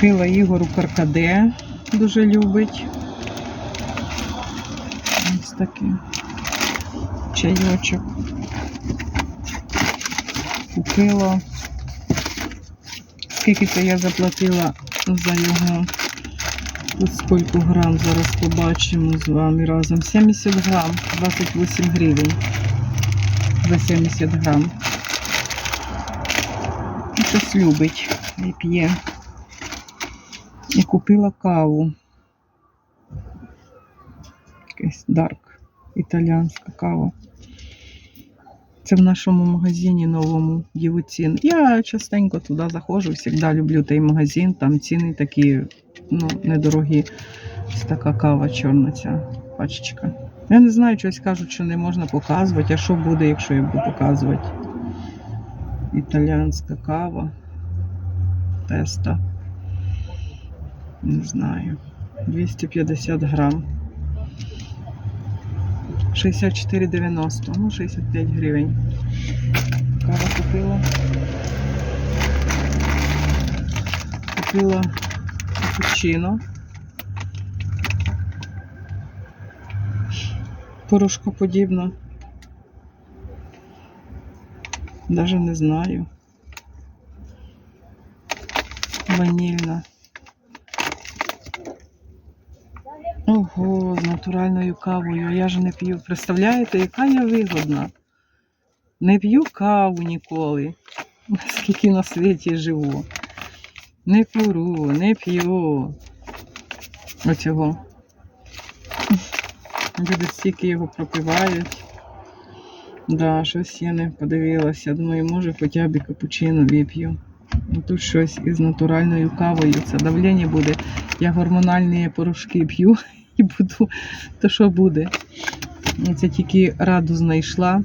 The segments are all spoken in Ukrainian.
Купила Ігору каркаде, дуже любить. Ось такий чайочок. Купила. Скільки це я заплатила за його? Тут скільки грам зараз побачимо з вами разом. 70 грам, 28 гривень. За 70 грам. Ну, Щось любить і п'є. І купила каву. Якась дарк, італіанська кава. Це в нашому магазині новому Дівоцін. Я частенько туди заходжу, завжди люблю той магазин, там ціни такі ну, недорогі. Ось така кава чорна ця пачечка. Я не знаю, щось кажуть, що не можна показувати, а що буде, якщо я буду показувати. Італіанська кава. Теста. Не знаю. 250 грам. 64,90. Ну, 65 гривень. Кава купила. Купила капучино. Порошкоподібно. Даже не знаю. Ванільна. Ого, з натуральною кавою. Я ж не п'ю. Представляєте, яка я вигодна? Не п'ю каву ніколи. Скільки на світі живу. Не куру, не п'ю. Оцього. Люди стільки його пропивають. Да, щось я не подивилася. Думаю, може хоча б і капучино вип'ю. Тут щось із натуральною кавою. Це давлення буде. Я гормональні порошки п'ю і буду, то що буде. Це тільки раду знайшла.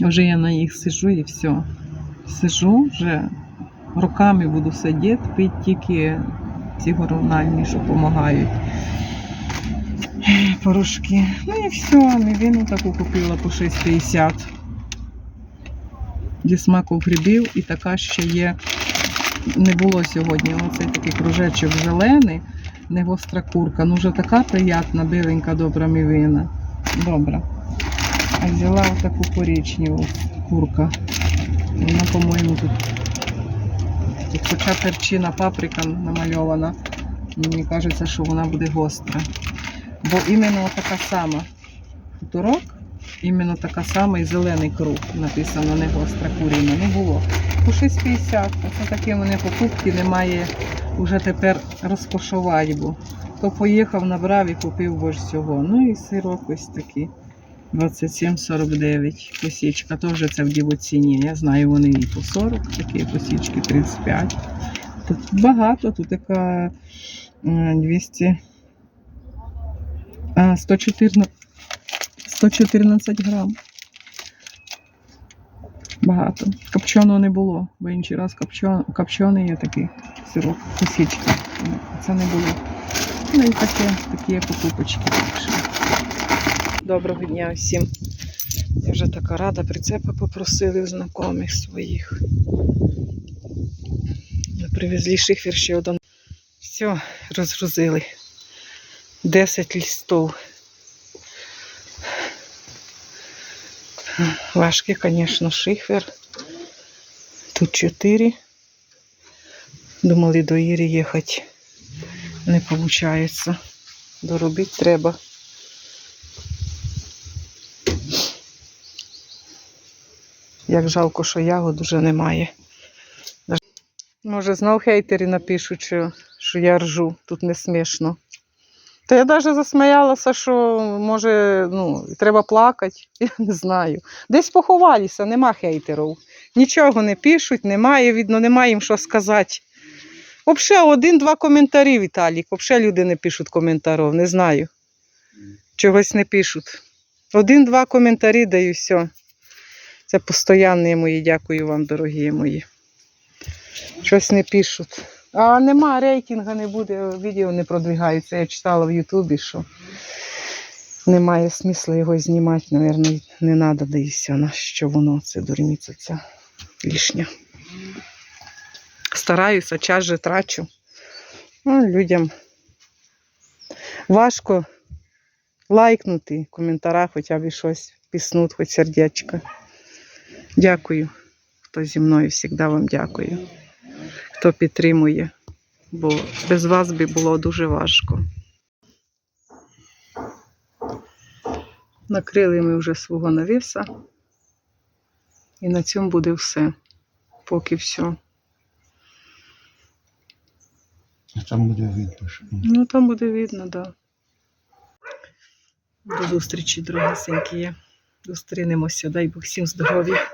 Вже я на їх сижу і все. Сижу вже роками буду сидіти, пити тільки ці гормональні, що допомагають. Порошки. Ну і все, мівіну таку купила по 6,50. Зі смаком грибів і така ще є. Не було сьогодні. Оцей такий кружечок зелений, не гостра курка. Ну вже така приятна, биленька, добра мівина. Добра. А взяла отаку коричневу курка. Вона, по-моєму, тут, тут хоча перчина паприка намальована. Мені кажеться, що вона буде гостра. Бо іменно така сама хуторок, іменно така сама і зелений круг написано, не гостра куріна. Не було. По 6,50. Це такі в мене покупки немає вже тепер розкошувати, бо то поїхав, набрав і купив ж всього. Ну і сирок ось такий. 27,49. Косічка теж це в дівоціні. Я знаю, вони і по 40, такі косічки 35. Тут багато, тут така е, 200. А, 114, 114 грам. Багато. Копченого не було, бо інший раз копчений є такий сирок, косічки. Це не було. Ну і таке, такі покупочки. Доброго дня всім. Я вже така рада, прицепа попросили в знайомих своїх. Привезли шифер ще один. Все, розгрузили. 10 листов. Важкий, звісно, шифер. Тут 4. Думали до Ірі їхати. Не виходить. Доробити треба. Як жалко, що ягод вже немає. Може, знов хейтери напишуть, що я ржу, тут не смішно. Та я навіть засміялася, що може, ну, треба плакати, я не знаю. Десь поховалися, нема хейтерів. Нічого не пишуть, немає, видно, немає їм що сказати. Взагалі, один-два коментарі, Віталік. Взагалі люди не пишуть коментарів, не знаю. Чогось не пишуть. Один-два коментарі даю, все. Це постійні мої, дякую вам, дорогі мої. Щось не пишуть. А нема рейтинга, не буде, відео не продвигаються. Я читала в Ютубі, що немає смисла його знімати, мабуть, не треба, все, на що воно, це дурниця ця лишня. Стараюся, час же трачу. Ну, людям важко лайкнути в коментарях хоча б щось, піснуть, хоч сердечко. Дякую, хто зі мною завжди вам дякую, хто підтримує, бо без вас би було дуже важко. Накрили ми вже свого навіса. І на цьому буде все. Поки все. А там буде видно, що Ну, там буде видно, так. Да. До зустрічі, дорогесенькі. Зустрінемося. Дай Бог всім здоров'я.